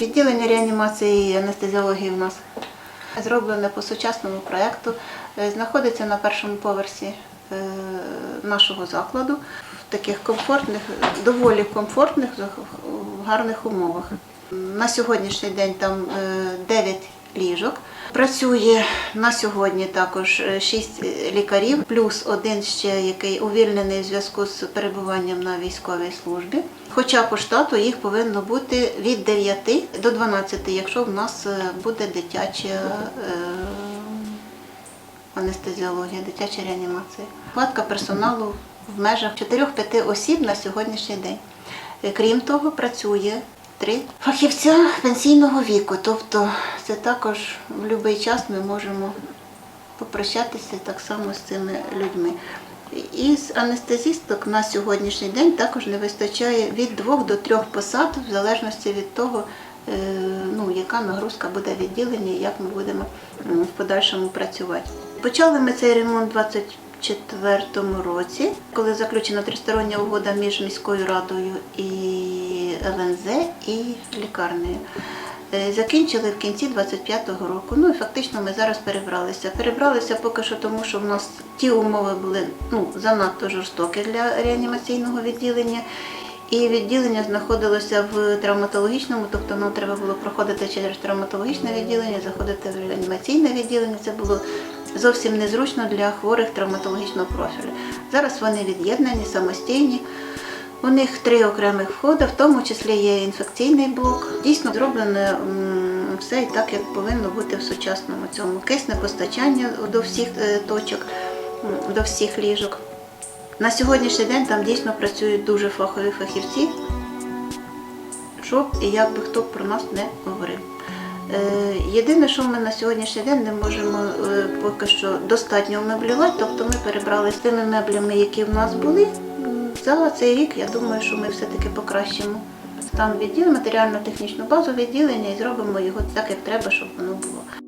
Відділення реанімації і анестезіології в нас зроблене по сучасному проєкту. Е, Знаходиться на першому поверсі е, нашого закладу в таких комфортних, доволі комфортних, гарних умовах. На сьогоднішній день там 9 ліжок. Працює на сьогодні також 6 лікарів, плюс один ще, який увільнений в зв'язку з перебуванням на військовій службі. Хоча по штату їх повинно бути від 9 до 12, якщо в нас е, буде дитяча е, анестезіологія, дитяча реанімація. Хватка персоналу в межах 4-5 осіб на сьогоднішній день. Е, Крім того, працює 3. Фахівця пенсійного віку, тобто це також в будь-який час ми можемо попрощатися так само з цими людьми. І з анестезісток на сьогоднішній день також не вистачає від двох до трьох посад, в залежності від того, е, ну, яка нагрузка буде відділення і як ми будемо в подальшому працювати. Почали ми цей ремонт 25 2004 році, коли заключена тристороння угода між міською радою і ЛНЗ і лікарнею. Е, закінчили в кінці 25-го року. Ну і фактично ми зараз перебралися. Перебралися поки що, тому що в нас ті умови були ну, занадто жорстокі для реанімаційного відділення. І відділення знаходилося в травматологічному, тобто нам треба було проходити через травматологічне відділення, заходити в реанімаційне відділення. Це було зовсім незручно для хворих травматологічного профілю. Зараз вони від'єднані, самостійні. У них три окремих входи, в тому числі є інфекційний блок. Дійсно зроблено все і так, як повинно бути в сучасному цьому. Кисне постачання до всіх е, точок, до всіх ліжок. На сьогоднішній день там дійсно працюють дуже фахові фахівці, щоб і як би хто про нас не говорив. Е, Єдине, що ми на сьогоднішній день не можемо е, поки що достатньо меблювати, тобто ми перебрали з тими меблями, які в нас були. За цей рік я думаю, що ми все-таки покращимо стан відділ, матеріально-технічну базу відділення і зробимо його так, як треба, щоб воно було.